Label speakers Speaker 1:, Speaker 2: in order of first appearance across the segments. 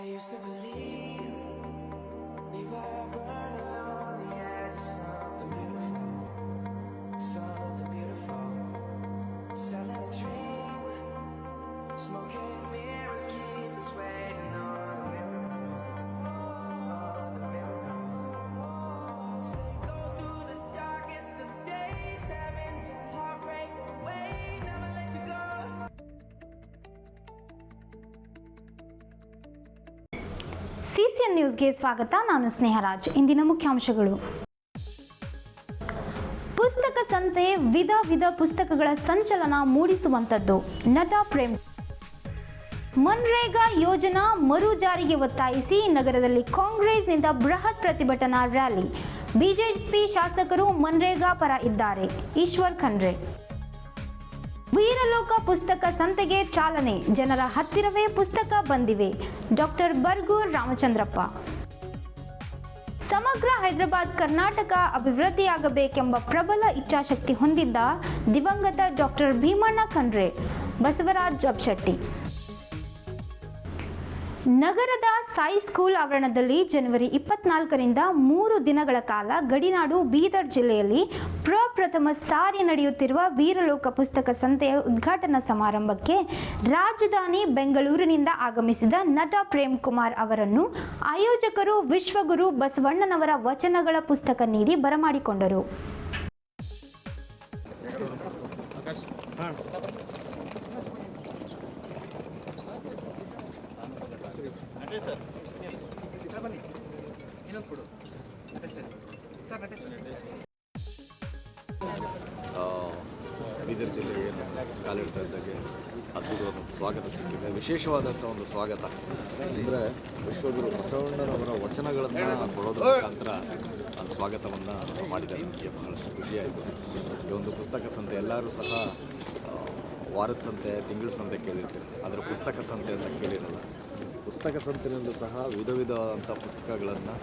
Speaker 1: I used to believe we were burning on the edge of something beautiful, something
Speaker 2: CCN ನ್ಯೂಸ್ಗೆ ಸ್ವಾಗತ. ನಾನು ಸ್ನೇಹರಾಜ್. ಇಂದಿನ ಮುಖ್ಯಾಂಶಗಳು. ಪುಸ್ತಕ ಸಂತೆ ವಿಧ ವಿಧ ಪುಸ್ತಕಗಳ ಸಂಚಲನ ಮೂಡಿಸುವಂಥದ್ದು. ನಟ ಪ್ರೇಮ್ ಮನ್ರೇಗಾ ಯೋಜನಾ ಮರು ಜಾರಿಗೆ ಒತ್ತಾಯಿಸಿ ನಗರದಲ್ಲಿ ಕಾಂಗ್ರೆಸ್ನಿಂದ ಬೃಹತ್ ಪ್ರತಿಭಟನಾ ರ್ಯಾಲಿ. ಬಿಜೆಪಿ ಶಾಸಕರು ಮನ್ರೇಗಾ ಪರ ಇದ್ದಾರೆ. ಈಶ್ವರ್ ಖಂಡ್ರೆ. ವೀರಲೋಕ ಪುಸ್ತಕ ಸಂತೆಗೆ ಚಾಲನೆ. ಜನರ ಹತ್ತಿರವೇ ಪುಸ್ತಕ ಬಂದಿವೆ. ಡಾಕ್ಟರ್ ಬರ್ಗೂರ್ ರಾಮಚಂದ್ರಪ್ಪ. ಸಮಗ್ರ ಹೈದರಾಬಾದ್ ಕರ್ನಾಟಕ ಅಭಿವೃದ್ಧಿಯಾಗಬೇಕೆಂಬ ಪ್ರಬಲ ಇಚ್ಛಾಶಕ್ತಿ ಹೊಂದಿದ್ದ ದಿವಂಗತ ಡಾಕ್ಟರ್ ಭೀಮಣ್ಣ ಖಂಡ್ರೆ, ಬಸವರಾಜ್ ಜಬ್ಶೆಟ್ಟಿ ನಗರದ ಸಾಯಿ ಸ್ಕೂಲ್ ಆವರಣದಲ್ಲಿ ಜನವರಿ ಇಪ್ಪತ್ನಾಲ್ಕರಿಂದ ಮೂರು ದಿನಗಳ ಕಾಲ ಗಡಿನಾಡು ಬೀದರ್ ಜಿಲ್ಲೆಯಲ್ಲಿ ಪ್ರಪ್ರಥಮ ಸಾರಿ ನಡೆಯುತ್ತಿರುವ ವೀರಲೋಕ ಪುಸ್ತಕ ಸಂತೆಯ ಉದ್ಘಾಟನಾ ಸಮಾರಂಭಕ್ಕೆ ರಾಜಧಾನಿ ಬೆಂಗಳೂರಿನಿಂದ ಆಗಮಿಸಿದ ನಟ ಪ್ರೇಮ್ ಕುಮಾರ್ ಅವರನ್ನು ಆಯೋಜಕರು ವಿಶ್ವಗುರು ಬಸವಣ್ಣನವರ ವಚನಗಳ ಪುಸ್ತಕ ನೀಡಿ ಬರಮಾಡಿಕೊಂಡರು.
Speaker 3: ಸರ್. ಬನ್ನಿ. ಇನ್ನೊಂದು ಕೊಡು. ಸರ್. Sir sir.
Speaker 4: ಬೀದರ್ ಜಿಲ್ಲೆಗೆ ಕಾಲಿಡ್ತಾ ಇದ್ದಾಗೆ ಅದ್ಭುತವಾದ ಸ್ವಾಗತ ಸಿಕ್ಕಿದೆ. ವಿಶೇಷವಾದಂಥ ಒಂದು ಸ್ವಾಗತ. ಅಂದರೆ ವಿಶ್ವಗುರು ಬಸವಣ್ಣನವರ ವಚನಗಳನ್ನು ಕೊಡೋದ್ರ ಮುಖಾಂತರ ನಾನು ಸ್ವಾಗತವನ್ನು ಮಾಡಿದ್ದಾರೆ ನನಗೆ ಬಹಳಷ್ಟು ಖುಷಿಯಾಯಿತು. ಈ ಒಂದು ಪುಸ್ತಕ ಸಂತೆ ಎಲ್ಲರೂ ಸಹ ವಾರದ ಸಂತೆ, ತಿಂಗಳ ಸಂತೆ ಕೇಳಿರ್ತೀರಿ. ಆದರೆ ಪುಸ್ತಕ ಸಂತೆ ಅಂತ ಕೇಳಿರಲ್ಲ. ಪುಸ್ತಕ ಸಂತೆಯಲ್ಲೂ ಸಹ ವಿಧ ವಿಧವಾದಂಥ ಪುಸ್ತಕಗಳನ್ನು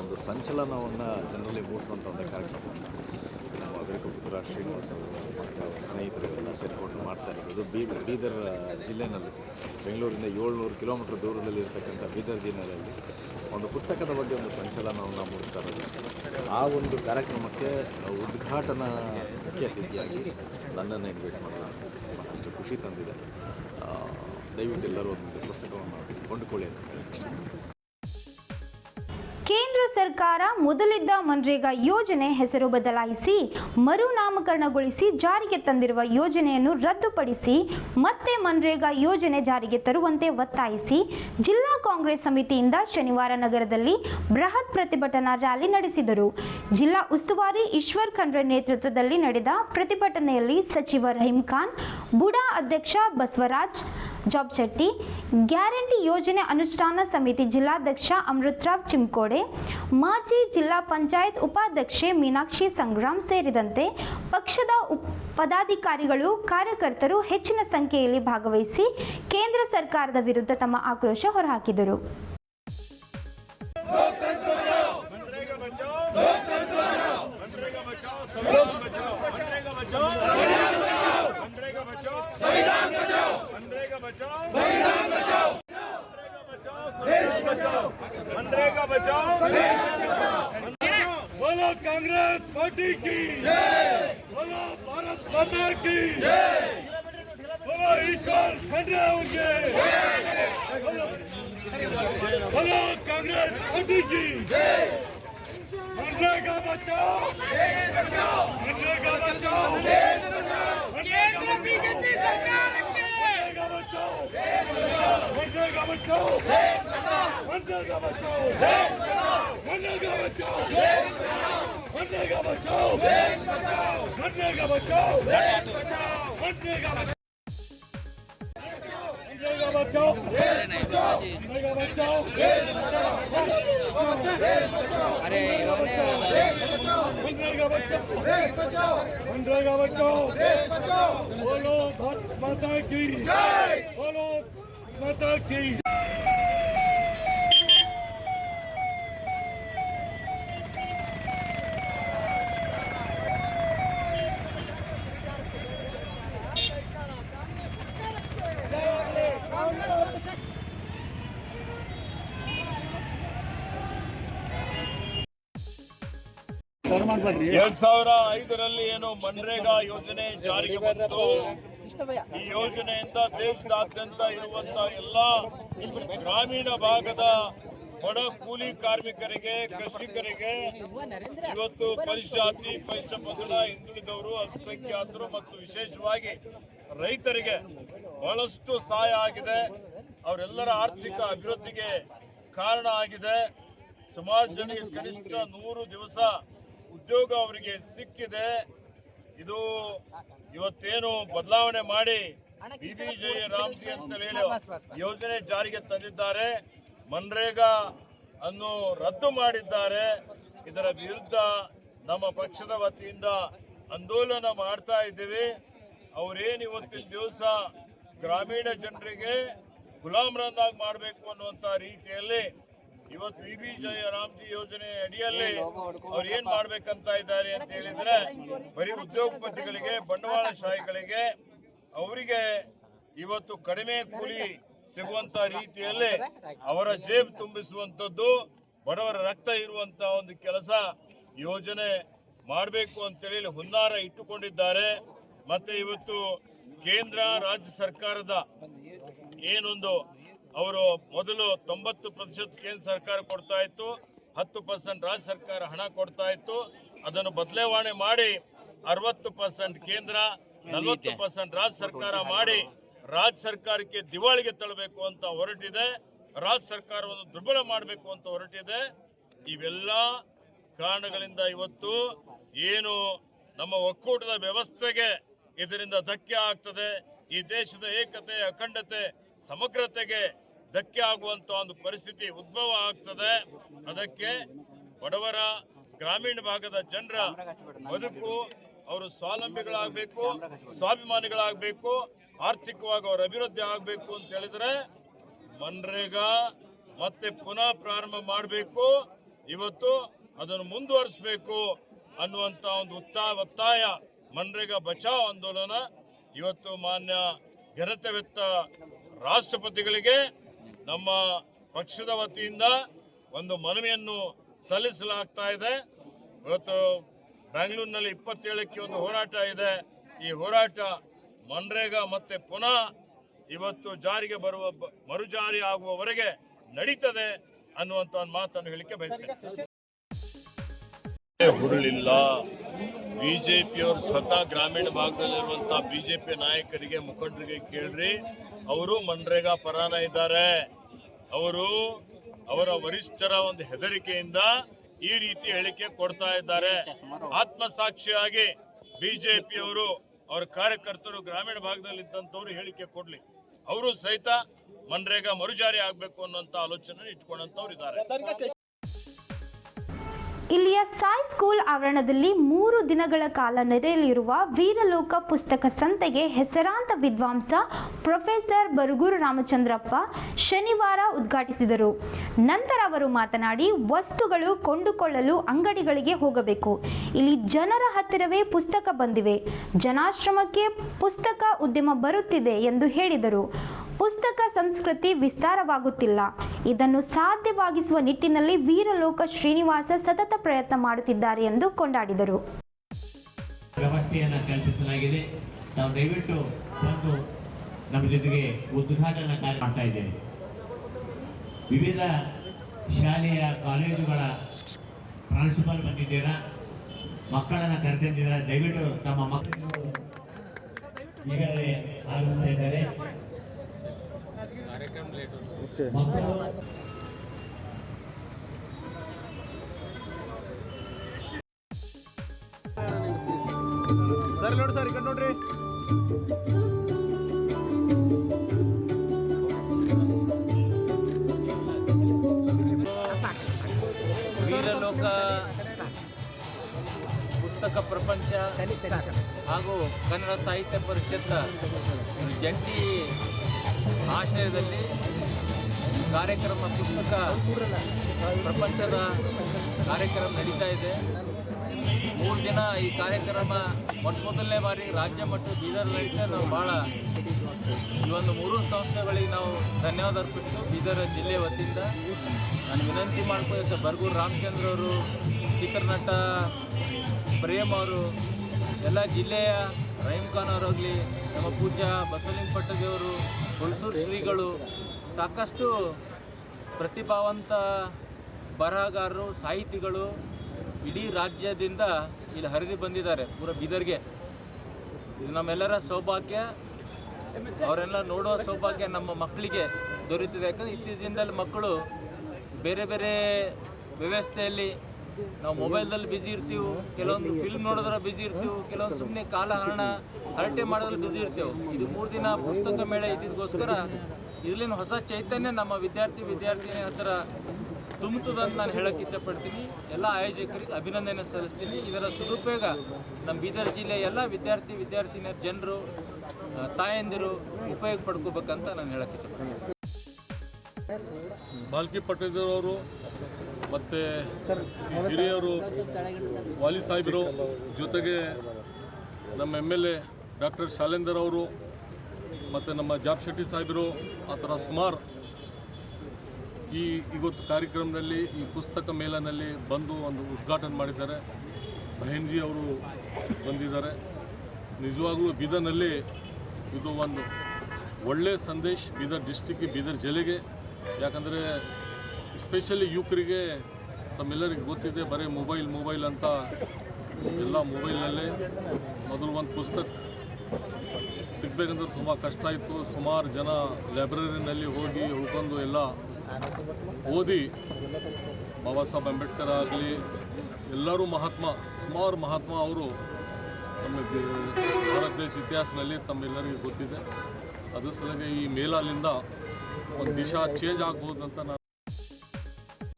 Speaker 4: ಒಂದು ಸಂಚಲನವನ್ನು ಜನರಲ್ಲಿ ಮೂಡಿಸುವಂಥ ಒಂದು ಕಾರ್ಯಕ್ರಮವನ್ನು ನಮ್ಮ ವೆಂಕಟಪುರ ಶ್ರೀನಿವಾಸ ಮತ್ತು ಅವರ ಸ್ನೇಹಿತರು ಎಲ್ಲ ಸೇರಿಕೊಂಡು ಮಾಡ್ತಾ ಇರೋದು. ಬೀದರ್ ಬೀದರ್ ಜಿಲ್ಲೆನಲ್ಲಿ, ಬೆಂಗಳೂರಿಂದ ಏಳ್ನೂರು ಕಿಲೋಮೀಟರ್ ದೂರದಲ್ಲಿ ಇರ್ತಕ್ಕಂಥ ಬೀದರ್ ಜಿಲ್ಲೆಯಲ್ಲಿ ಒಂದು ಪುಸ್ತಕದ ಬಗ್ಗೆ ಒಂದು ಸಂಚಲನವನ್ನು ಮೂಡಿಸ್ತಾ ಇರೋದು. ಆ ಒಂದು ಕಾರ್ಯಕ್ರಮಕ್ಕೆ ಉದ್ಘಾಟನಾ ಮುಖ್ಯ ಅತಿಥಿಯಾಗಿ ನನ್ನನ್ನು ಇನ್ವೈಟ್ ಮಾಡೋದು ಬಹಳಷ್ಟು ಖುಷಿ ತಂದಿದೆ. ದಯವಿಟ್ಟು ಎಲ್ಲರೂ ಪುಸ್ತಕವನ್ನು ಕೊಂಡುಕೊಳ್ಳಿ ಅಂತ
Speaker 2: ಕೇಂದ್ರ ಸರ್ಕಾರ ಮೊದಲಿದ್ದ ಮನ್ರೇಗಾ ಯೋಜನೆ ಹೆಸರು ಬದಲಾಯಿಸಿ ಮರುನಾಮಕರಣಗೊಳಿಸಿ ಜಾರಿಗೆ ತಂದಿರುವ ಯೋಜನೆಯನ್ನು ರದ್ದುಪಡಿಸಿ ಮತ್ತೆ ಮನ್ರೇಗಾ ಯೋಜನೆ ಜಾರಿಗೆ ತರುವಂತೆ ಒತ್ತಾಯಿಸಿ ಜಿಲ್ಲಾ ಕಾಂಗ್ರೆಸ್ ಸಮಿತಿಯಿಂದ ಶನಿವಾರ ನಗರದಲ್ಲಿ ಬೃಹತ್ ಪ್ರತಿಭಟನಾ ರ್ಯಾಲಿ ನಡೆಸಿದರು. ಜಿಲ್ಲಾ ಉಸ್ತುವಾರಿ ಈಶ್ವರ್ ಖಂಡ್ರೆ ನೇತೃತ್ವದಲ್ಲಿ ನಡೆದ ಪ್ರತಿಭಟನೆಯಲ್ಲಿ ಸಚಿವ ರಹೀಂ ಖಾನ್, ಬುಡಾ ಅಧ್ಯಕ್ಷ ಬಸವರಾಜ್ ಜಾಬ್ ಶೆಟ್ಟಿ ಗ್ಯಾರಂಟಿ ಯೋಜನೆ ಅನುಷ್ಠಾನ ಸಮಿತಿ ಜಿಲ್ಲಾಧ್ಯಕ್ಷ ಅಮೃತರಾವ್ ಚಿಮ್ಕೋಡೆ ಮಾಜಿ ಜಿಲ್ಲಾ ಪಂಚಾಯತ್ ಉಪಾಧ್ಯಕ್ಷೆ ಮೀನಾಕ್ಷಿ ಸಂಗ್ರಾಮ್ ಸೇರಿದಂತೆ ಪಕ್ಷದ ಉಪ್ ಪದಾಧಿಕಾರಿಗಳು ಕಾರ್ಯಕರ್ತರು ಹೆಚ್ಚಿನ ಸಂಖ್ಯೆಯಲ್ಲಿ ಭಾಗವಹಿಸಿ ಕೇಂದ್ರ ಸರ್ಕಾರದ ವಿರುದ್ಧ ತಮ್ಮ ಆಕ್ರೋಶ ಹೊರಹಾಕಿದರು
Speaker 5: मनरेगा बचाओ मनरेगा बचाओ संविधान बचाओ मनरेगा बचाओ। संविधान बचाओ। मनरेगा बचाओ। बोलो कांग्रेस पार्टी की। बोलो भारत माता की। बोलो ईश्वर खंडे होंगे। बोलो कांग्रेस पार्टी की। मनरेगा बचाओ। मनरेगा बचाओ। केंद्र, बीजेपी सरकार ಮಂಡಲ್ ಗಮಚೋ ಮಂಡಲ್ ಗಮಚೋ ಮಂಡಲ್ ಗಮಚೋ ಮಂಡಲ್ ಗಮಚೋ ಮಂಡಲ್ ಗಮಚೋ ಮಂಡಲ್ ಗಮಚೋ मनरेगा बचाओ मनरेगा बचाओ बचाओ मनरेगा बचाओ मनरेगा बचाओ बोलो भारत माता की। बोलो माता की। ಎರಡ್ ಸಾವಿರ ಐದರಲ್ಲಿ ಏನು ಮನ್ರೇಗಾ ಯೋಜನೆ ಜಾರಿಗೆ ಬಂತು? ಈ ಯೋಜನೆಯಿಂದ ದೇಶದಾದ್ಯಂತ ಇರುವಂತ ಎಲ್ಲ ಗ್ರಾಮೀಣ ಭಾಗದ ಬಡ ಕೂಲಿ ಕಾರ್ಮಿಕರಿಗೆ, ಕೃಷಿಕರಿಗೆ ಇವತ್ತು ಪರಿಶಾತಿ ಪರಿಶ್ರಮ ಪಂಗಡ ಹಿಂದುಳಿದವರು, ಅಲ್ಪಸಂಖ್ಯಾತರು ಮತ್ತು ವಿಶೇಷವಾಗಿ ರೈತರಿಗೆ ಬಹಳಷ್ಟು ಸಹಾಯ ಆಗಿದೆ. ಅವರೆಲ್ಲರ ಆರ್ಥಿಕ ಅಭಿವೃದ್ಧಿಗೆ ಕಾರಣ ಆಗಿದೆ. ಸುಮಾರು ಜನರಿಗೆ ಕನಿಷ್ಠ ನೂರು ದಿವಸ ಉದ್ಯೋಗ ಅವರಿಗೆ ಸಿಕ್ಕಿದೆ. ಇದು ಇವತ್ತೇನು ಬದಲಾವಣೆ ಮಾಡಿ ಬಿಬಿ ಜಯ ರಾಮ್ಜಿ ಅಂತ ಹೇಳಿ ಯೋಜನೆ ಜಾರಿಗೆ ತಂದಿದ್ದಾರೆ. ಮನ್ರೇಗಾ ಅನ್ನು ರದ್ದು ಮಾಡಿದ್ದಾರೆ. ಇದರ ವಿರುದ್ಧ ನಮ್ಮ ಪಕ್ಷದ ವತಿಯಿಂದ ಆಂದೋಲನ ಮಾಡ್ತಾ ಇದ್ದೀವಿ. ಅವರೇನು ಇವತ್ತಿನ ದಿವಸ ಗ್ರಾಮೀಣ ಜನರಿಗೆ ಗುಲಾಮರನ್ನಾಗಿ ಮಾಡಬೇಕು ಅನ್ನುವಂತ ರೀತಿಯಲ್ಲಿ ಇವತ್ತು ವಿ ಬಿ ಜಯ ರಾಮ್ಜಿ ಯೋಜನೆ ಅಡಿಯಲ್ಲಿ ಅವ್ರು ಏನ್ ಮಾಡ್ಬೇಕಂತ ಇದ್ದಾರೆ ಅಂತ ಹೇಳಿದ್ರೆ ಬರೀ ಉದ್ಯೋಗಪತಿಗಳಿಗೆ ಬಂಡವಾಳಶಾಹಿಗಳಿಗೆ ಅವರಿಗೆ ಇವತ್ತು ಕಡಿಮೆ ಕೂಲಿ ಸಿಗುವಂತ ರೀತಿಯಲ್ಲಿ ಅವರ ಜೇಬ್ ತುಂಬಿಸುವಂತದ್ದು ಬಡವರ ರಕ್ತ ಇರುವಂತ ಒಂದು ಕೆಲಸ ಯೋಜನೆ ಮಾಡಬೇಕು ಅಂತೇಳಿ ಹುನ್ನಾರ ಇಟ್ಟುಕೊಂಡಿದ್ದಾರೆ. ಮತ್ತೆ ಇವತ್ತು ಕೇಂದ್ರ ರಾಜ್ಯ ಸರ್ಕಾರದ ಏನೊಂದು ಅವರು ಮೊದಲು ತೊಂಬತ್ತು ಪ್ರತಿಶತ ಕೇಂದ್ರ ಸರ್ಕಾರ ಕೊಡ್ತಾ ಇತ್ತು, ಹತ್ತು ಪರ್ಸೆಂಟ್ ರಾಜ್ಯ ಸರ್ಕಾರ ಹಣ ಕೊಡ್ತಾ ಇತ್ತು. ಅದನ್ನು ಬದಲಾವಣೆ ಮಾಡಿ ಅರವತ್ತು ಪರ್ಸೆಂಟ್ ಕೇಂದ್ರ, ನಲವತ್ತು ಪರ್ಸೆಂಟ್ ರಾಜ್ಯ ಸರ್ಕಾರ ಮಾಡಿ ರಾಜ್ಯ ಸರ್ಕಾರಕ್ಕೆ ದಿವಾಳಿಗೆ ತಳ್ಳಬೇಕು ಅಂತ ಹೊರಟಿದೆ. ರಾಜ್ಯ ಸರ್ಕಾರವನ್ನು ದುರ್ಬಲ ಮಾಡಬೇಕು ಅಂತ ಹೊರಟಿದೆ. ಇವೆಲ್ಲ ಕಾರಣಗಳಿಂದ ಇವತ್ತು ಏನು ನಮ್ಮ ಒಕ್ಕೂಟದ ವ್ಯವಸ್ಥೆಗೆ ಇದರಿಂದ ಧಕ್ಕೆ ಆಗ್ತದೆ. ಈ ದೇಶದ ಏಕತೆ ಅಖಂಡತೆ, ಸಮಗ್ರತೆಗೆ ಧಕ್ಕೆ ಆಗುವಂತ ಒಂದು ಪರಿಸ್ಥಿತಿ ಉದ್ಭವ ಆಗ್ತದೆ. ಅದಕ್ಕೆ ಬಡವರ ಗ್ರಾಮೀಣ ಭಾಗದ ಜನರ ಬದುಕು, ಅವರು ಸ್ವಾವಲಂಬಿಗಳಾಗಬೇಕು, ಸ್ವಾಭಿಮಾನಿಗಳಾಗಬೇಕು, ಆರ್ಥಿಕವಾಗಿ ಅವರ ಅಭಿವೃದ್ಧಿ ಆಗಬೇಕು ಅಂತ ಹೇಳಿದ್ರೆ ಮನ್ರೇಗಾ ಮತ್ತೆ ಪುನಃ ಪ್ರಾರಂಭ ಮಾಡಬೇಕು. ಇವತ್ತು ಅದನ್ನು ಮುಂದುವರಿಸಬೇಕು ಅನ್ನುವಂತ ಒಂದು ಉತ್ತಾ ಒತ್ತಾಯ ಮನ್ರೇಗಾ ಬಚಾವ್ ಆಂದೋಲನ ಇವತ್ತು ಮಾನ್ಯ ಘನತೆವೆತ್ತ ರಾಷ್ಟ್ರಪತಿಗಳಿಗೆ ನಮ್ಮ ಪಕ್ಷದ ವತಿಯಿಂದ ಒಂದು ಮನವಿಯನ್ನು ಸಲ್ಲಿಸಲಾಗ್ತಾ ಇದೆ. ಇವತ್ತು ಬೆಂಗಳೂರಿನಲ್ಲಿ ಇಪ್ಪತ್ತೇಳಕ್ಕೆ ಒಂದು ಹೋರಾಟ ಇದೆ. ಈ ಹೋರಾಟ ಮನ್ರೇಗಾ ಮತ್ತೆ ಪುನಃ ಇವತ್ತು ಜಾರಿಗೆ ಬರುವ ಮರುಜಾರಿ ಆಗುವವರೆಗೆ ನಡೀತದೆ ಅನ್ನುವಂತ ಒಂದು ಮಾತನ್ನು ಹೇಳಿಕೆ ಬಯಸ್ತೇನೆ. ಹುರುಳಿಲ್ಲ. ಬಿಜೆಪಿಯವರು ಸ್ವತಃ ಗ್ರಾಮೀಣ ಭಾಗದಲ್ಲಿರುವಂತ ಬಿಜೆಪಿ ನಾಯಕರಿಗೆ, ಮುಖಂಡರಿಗೆ ಕೇಳ್ರಿ. ಅವರು ಮನ್ರೇಗಾ ಪರಾನ ಇದ್ದಾರೆ. ಅವರು ಅವರ ವರಿಷ್ಠರ ಒಂದು ಹೆದರಿಕೆಯಿಂದ ಈ ರೀತಿ ಹೇಳಿಕೆ ಕೊಡ್ತಾ ಇದ್ದಾರೆ. ಆತ್ಮಸಾಕ್ಷಿಯಾಗಿ ಬಿಜೆಪಿಯವರು ಅವರ ಕಾರ್ಯಕರ್ತರು ಗ್ರಾಮೀಣ ಭಾಗದಲ್ಲಿ ಇದ್ದಂಥವ್ರು ಹೇಳಿಕೆ ಕೊಡ್ಲಿ. ಅವರು ಸಹಿತ ಮನ್ರೇಗಾ ಮರುಜಾರಿ ಆಗಬೇಕು ಅನ್ನೋಂಥ ಆಲೋಚನೆ ಇಟ್ಕೊಂಡಂತವ್ರು ಇದ್ದಾರೆ
Speaker 2: ಇಲ್ಲಿಯ ಸಾಯಿ ಸ್ಕೂಲ್ ಆವರಣದಲ್ಲಿ ಮೂರು ದಿನಗಳ ಕಾಲ ನಡೆಯಲಿರುವ ವೀರಲೋಕ ಪುಸ್ತಕ ಸಂತೆಗೆ ಹೆಸರಾಂತ ವಿದ್ವಾಂಸ ಪ್ರೊಫೆಸರ್ ಬರಗೂರು ರಾಮಚಂದ್ರಪ್ಪ ಶನಿವಾರ ಉದ್ಘಾಟಿಸಿದರು. ನಂತರ ಅವರು ಮಾತನಾಡಿ, ವಸ್ತುಗಳು ಕೊಂಡುಕೊಳ್ಳಲು ಅಂಗಡಿಗಳಿಗೆ ಹೋಗಬೇಕು. ಇಲ್ಲಿ ಜನರ ಹತ್ತಿರವೇ ಪುಸ್ತಕ ಬಂದಿವೆ. ಜನಾಶ್ರಮಕ್ಕೆ ಪುಸ್ತಕ ಉದ್ಯಮ ಬರುತ್ತಿದೆ ಎಂದು ಹೇಳಿದರು. ಪುಸ್ತಕ ಸಂಸ್ಕೃತಿ ವಿಸ್ತಾರವಾಗುತ್ತಿಲ್ಲ. ಇದನ್ನು ಸಾಧ್ಯವಾಗಿಸುವ ನಿಟ್ಟಿನಲ್ಲಿ ವೀರಲೋಕ ಶ್ರೀನಿವಾಸ ಸತತ ಪ್ರಯತ್ನ ಮಾಡುತ್ತಿದ್ದಾರೆ ಎಂದು ಕೊಂಡಾಡಿದರು.
Speaker 6: ವ್ಯವಸ್ಥೆಯನ್ನು ಕಲ್ಪಿಸಲಾಗಿದೆ. ನಾವು ದಯವಿಟ್ಟು ಬಂದು ನಮ್ಮ ಜೊತೆಗೆ ಉದ್ಘಾಟನಾ ಕಾರ್ಯ ಮಾಡ್ತಾ ಇದ್ದೇವೆ. ವಿವಿಧ ಶಾಲೆಯ ಕಾಲೇಜುಗಳ ಪ್ರಾಂಶುಪಾಲ್ ಬಂದಿದ್ದೀರಾ? ಮಕ್ಕಳನ್ನು ಕರೆತಂದಿದ್ದೀರಾ ದಯವಿಟ್ಟು ತಮ್ಮ ಮಕ್ಕಳು ಈಗಾಗಲೇ ಆಗಮಿಸ್ತಾ ಇದ್ದಾರೆ. ಮಕ್ಕಳು
Speaker 3: ಸರ್ ನೋಡಿ ಸರ್ ಈಗ ನೋಡ್ರಿ.
Speaker 7: ವೀರಲೋಕ ಪುಸ್ತಕ ಪ್ರಪಂಚ ಹಾಗೂ ಕನ್ನಡ ಸಾಹಿತ್ಯ ಪರಿಷತ್ ಜಂಟಿ ಆಶ್ರಯದಲ್ಲಿ ಕಾರ್ಯಕ್ರಮ, ಪುಸ್ತಕ ಪ್ರಪಂಚದ ಕಾರ್ಯಕ್ರಮ ನಡೀತಾ ಇದೆ. ಮೂರು ದಿನ ಈ ಕಾರ್ಯಕ್ರಮ ಮೊಟ್ಟ ಮೊದಲನೇ ಬಾರಿ ರಾಜ್ಯ ಮಟ್ಟ ಬೀದರ್ ನಡೀತಾ ನಾವು ಭಾಳ ಈ ಒಂದು ಮೂರು ಸಂಸ್ಥೆಗಳಿಗೆ ನಾವು ಧನ್ಯವಾದ ಅರ್ಪಿಸ್ತು ಬೀದರ್ ಜಿಲ್ಲೆ ವತಿಯಿಂದ. ನಾನು ವಿನಂತಿ ಮಾಡ್ಕೋಬೇಕು ಬರ್ಗೂರು ರಾಮಚಂದ್ರ ಅವರು, ಚಿತ್ರನಟ ಪ್ರೇಮ್ ಅವರು, ಎಲ್ಲ ಜಿಲ್ಲೆಯ ರಹೀಮ್ ಖಾನ್ ಅವರಾಗಲಿ, ನಮ್ಮ ಪೂಜಾ ಬಸವಲಿಂಗ ಪಟ್ಟದೇವರು ಹುಣಸೂರು ಶ್ರೀಗಳು ಸಾಕಷ್ಟು ಪ್ರತಿಭಾವಂತ ಬರಹಗಾರರು, ಸಾಹಿತಿಗಳು ಇಡೀ ರಾಜ್ಯದಿಂದ ಇಲ್ಲಿ ಹರಿದು ಬಂದಿದ್ದಾರೆ, ಪೂರ ಬೀದರ್ಗೆ. ಇದು ನಮ್ಮೆಲ್ಲರ ಸೌಭಾಗ್ಯ. ಅವರೆಲ್ಲ ನೋಡುವ ಸೌಭಾಗ್ಯ ನಮ್ಮ ಮಕ್ಕಳಿಗೆ ದೊರೆತಿದೆ. ಯಾಕಂದರೆ ಇತ್ತೀಚಿನ ಮಕ್ಕಳು ಬೇರೆ ಬೇರೆ ವ್ಯವಸ್ಥೆಯಲ್ಲಿ ನಾವು ಮೊಬೈಲ್ದಲ್ಲಿ ಬ್ಯುಸಿ ಇರ್ತೀವಿ, ಕೆಲವೊಂದು ಫಿಲ್ಮ್ ನೋಡೋದ್ರ ಬಿಸಿ ಇರ್ತೀವಿ, ಕೆಲವೊಂದು ಸುಮ್ಮನೆ ಕಾಲಹರಣ ಹರಟೆ ಮಾಡೋದ್ರಲ್ಲಿ ಬ್ಯುಸಿ ಇರ್ತೇವೆ. ಇದು ಮೂರು ದಿನ ಪುಸ್ತಕ ಮೇಳ ಇದ್ದಿದ್ದಕ್ಕೋಸ್ಕರ ಇದರಿಂದ ಹೊಸ ಚೈತನ್ಯ ನಮ್ಮ ವಿದ್ಯಾರ್ಥಿ ವಿದ್ಯಾರ್ಥಿನಿ ಹತ್ರ ತುಂಬುತ್ತದೆ ಅಂತ ನಾನು ಹೇಳಕ್ಕೆ ಇಚ್ಛಪಡ್ತೀನಿ. ಎಲ್ಲ ಆಯೋಜಕರಿಗೆ ಅಭಿನಂದನೆ ಸಲ್ಲಿಸ್ತೀನಿ. ಇದರ ಸದುಪಯೋಗ ನಮ್ಮ ಬೀದರ್ ಜಿಲ್ಲೆಯ ಎಲ್ಲ ವಿದ್ಯಾರ್ಥಿ, ವಿದ್ಯಾರ್ಥಿನಿಯರ, ಜನರು ತಾಯಂದಿರು ಉಪಯೋಗ ಪಡ್ಕೋಬೇಕಂತ ನಾನು ಹೇಳಕ್ಕೆ ಇಚ್ಛಪಡ್ತೀನಿ.
Speaker 8: ಬಾಲ್ಕಿ ಪಟ್ಟದವರು ಮತ್ತು ಹಿರಿಯರು ವಾಲಿ ಸಾಹೇಬರು ಜೊತೆಗೆ ನಮ್ಮ M L A doctor Shalender ಅವರು ಮತ್ತು ನಮ್ಮ ಜಾಬ್ ಶೆಟ್ಟಿ ಸಾಹೇಬರು ಆ ಥರ ಸುಮಾರು ಈ ಇವತ್ತು ಕಾರ್ಯಕ್ರಮದಲ್ಲಿ ಈ ಪುಸ್ತಕ ಮೇಳನಲ್ಲಿ ಬಂದು ಒಂದು ಉದ್ಘಾಟನೆ ಮಾಡಿದ್ದಾರೆ. ಬಹೆನ್ಜಿ ಅವರು ಬಂದಿದ್ದಾರೆ. ನಿಜವಾಗಲೂ ಬೀದರ್ನಲ್ಲಿ ಇದು ಒಂದು ಒಳ್ಳೆಯ ಸಂದೇಶ ಬೀದರ್ ಡಿಸ್ಟಿಕ್ಗೆ ಬೀದರ್ ಜಿಲ್ಲೆಗೆ. ಯಾಕಂದರೆ ಸ್ಪೆಷಲಿ ಯುವಕರಿಗೆ, ತಮ್ಮೆಲ್ಲರಿಗೆ ಗೊತ್ತಿದೆ, ಬರೀ ಮೊಬೈಲ್ ಮೊಬೈಲ್ ಅಂತ. ಎಲ್ಲ ಮೊಬೈಲ್ನಲ್ಲೇ ಮೊದಲು ಒಂದು ಪುಸ್ತಕ ಸಿಗಬೇಕಂದ್ರೆ ತುಂಬ ಕಷ್ಟ ಇತ್ತು. ಸುಮಾರು ಜನ ಲೈಬ್ರರಿನಲ್ಲಿ ಹೋಗಿ ಉಳ್ಕೊಂಡು ಎಲ್ಲ ಓದಿ, ಬಾಬಾ ಸಾಹೇಬ್ ಅಂಬೇಡ್ಕರ್ ಆಗಲಿ, ಎಲ್ಲರೂ ಮಹಾತ್ಮ, ಸುಮಾರು ಮಹಾತ್ಮ ಅವರು ನಮ್ಮ ಭಾರತ ದೇಶ ಇತಿಹಾಸದಲ್ಲಿ ತಮ್ಮೆಲ್ಲರಿಗೂ ಗೊತ್ತಿದೆ. ಅದ್ರ ಸಲುವಾಗಿ ಈ ಮೇಲಾಲಿಂದ ಒಂದು ದಿಶಾ ಚೇಂಜ್ ಆಗ್ಬೋದು ಅಂತ ನಾನು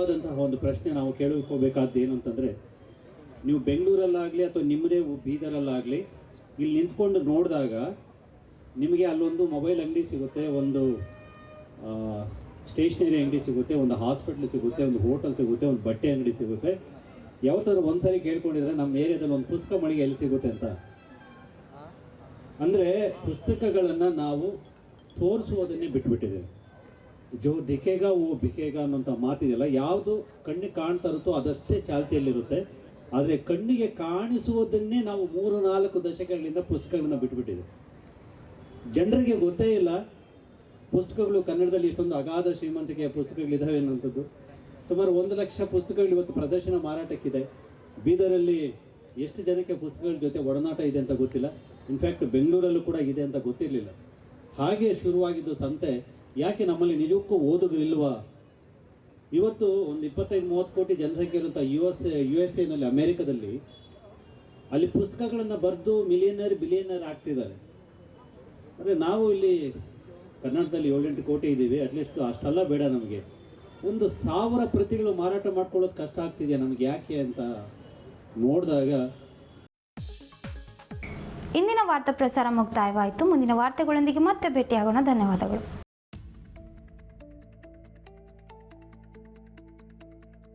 Speaker 9: ಆದಂತಹ ಒಂದು ಪ್ರಶ್ನೆ ನಾವು ಕೇಳಿಕೋಬೇಕಾದ್ದು ಏನು ಅಂತಂದರೆ, ನೀವು ಬೆಂಗಳೂರಲ್ಲಾಗಲಿ ಅಥವಾ ನಿಮ್ಮದೇ ಬೀದರಲ್ಲಾಗಲಿ ಇಲ್ಲಿ ನಿಂತ್ಕೊಂಡು ನೋಡಿದಾಗ ನಿಮಗೆ ಅಲ್ಲೊಂದು ಮೊಬೈಲ್ ಅಂಗಡಿ ಸಿಗುತ್ತೆ, ಒಂದು ಸ್ಟೇಷನರಿ ಅಂಗಡಿ ಸಿಗುತ್ತೆ, ಒಂದು ಹಾಸ್ಪಿಟ್ಲ್ ಸಿಗುತ್ತೆ, ಒಂದು ಹೋಟೆಲ್ ಸಿಗುತ್ತೆ, ಒಂದು ಬಟ್ಟೆ ಅಂಗಡಿ ಸಿಗುತ್ತೆ. ಯಾವತ್ತಾದ್ರು ಒಂದ್ಸರಿ ಕೇಳ್ಕೊಂಡಿದ್ರೆ ನಮ್ಮ ಏರಿಯಾದಲ್ಲಿ ಒಂದು ಪುಸ್ತಕ ಮಳಿಗೆ ಎಲ್ಲಿ ಸಿಗುತ್ತೆ ಅಂತ? ಅಂದರೆ ಪುಸ್ತಕಗಳನ್ನು ನಾವು ತೋರಿಸುವುದನ್ನೇ ಬಿಟ್ಬಿಟ್ಟಿದ್ದೇವೆ. ಜೋ ದಿಖೇಗ ಓ ಬಿಕೆಗ ಅನ್ನೋಂಥ ಮಾತಿದೆಯಲ್ಲ, ಯಾವುದು ಕಣ್ಣಿಗೆ ಕಾಣ್ತಾ ಇರುತ್ತೋ ಅದಷ್ಟೇ ಚಾಲ್ತಿಯಲ್ಲಿರುತ್ತೆ. ಆದರೆ ಕಣ್ಣಿಗೆ ಕಾಣಿಸುವುದನ್ನೇ ನಾವು ಮೂರು, ನಾಲ್ಕು ದಶಕಗಳಿಂದ ಪುಸ್ತಕಗಳನ್ನ ಬಿಟ್ಬಿಟ್ಟಿದೆ ಜನರಿಗೆ ಗೊತ್ತೇ ಇಲ್ಲ, ಪುಸ್ತಕಗಳು ಕನ್ನಡದಲ್ಲಿ ಇಷ್ಟೊಂದು ಅಗಾಧ ಶ್ರೀಮಂತಿಕೆಯ ಪುಸ್ತಕಗಳಿದ್ದಾವೆ ಅನ್ನೋಂಥದ್ದು ಸುಮಾರು ಒಂದು ಲಕ್ಷ ಪುಸ್ತಕಗಳು ಇವತ್ತು ಪ್ರದರ್ಶನ ಮಾರಾಟಕ್ಕಿದೆ. ಬೀದರಲ್ಲಿ ಎಷ್ಟು ಜನಕ್ಕೆ ಪುಸ್ತಕಗಳ ಜೊತೆ ಒಡನಾಟ ಇದೆ ಅಂತ ಗೊತ್ತಿಲ್ಲ. ಇನ್ಫ್ಯಾಕ್ಟ್ ಬೆಂಗಳೂರಲ್ಲೂ ಕೂಡ ಇದೆ ಅಂತ ಗೊತ್ತಿರಲಿಲ್ಲ. ಹಾಗೆ ಶುರುವಾಗಿದ್ದು ಸಂತೆ ಯಾಕೆ ನಮ್ಮಲ್ಲಿ ನಿಜಕ್ಕೂ ಓದುಗರಿಲ್ವಾ? ಇವತ್ತು ಒಂದು ಇಪ್ಪತ್ತೈದು, ಮೂವತ್ತು ಕೋಟಿ ಜನಸಂಖ್ಯೆ ಇರುವಂಥ ಯು ಎಸ್ ಯು ಎಸ್ ಎನಲ್ಲಿ ಅಮೇರಿಕದಲ್ಲಿ ಅಲ್ಲಿ ಪುಸ್ತಕಗಳನ್ನು ಬರೆದು ಮಿಲಿಯನರ್ ಬಿಲಿಯನರ್ ಆಗ್ತಿದ್ದಾರೆ. ಅಂದರೆ ನಾವು ಇಲ್ಲಿ ಕರ್ನಾಟಕದಲ್ಲಿ ಏಳೆಂಟು ಕೋಟಿ ಇದ್ದೀವಿ ಅಟ್ಲೀಸ್ಟ್ ಅಷ್ಟೆಲ್ಲ ಬೇಡ ನಮಗೆ. ಒಂದು ಸಾವಿರ ಪ್ರತಿಗಳು ಮಾರಾಟ ಮಾಡ್ಕೊಳ್ಳೋದು ಕಷ್ಟ ಆಗ್ತಿದೆ ನಮಗೆ? ಯಾಕೆ ಅಂತ ನೋಡಿದಾಗ
Speaker 2: ಇಂದಿನ ವಾರ್ತಾ ಪ್ರಸಾರ ಮುಕ್ತಾಯವಾಯಿತು. ಮುಂದಿನ ವಾರ್ತೆಗಳೊಂದಿಗೆ ಮತ್ತೆ ಭೇಟಿಯಾಗೋಣ. ಧನ್ಯವಾದಗಳು.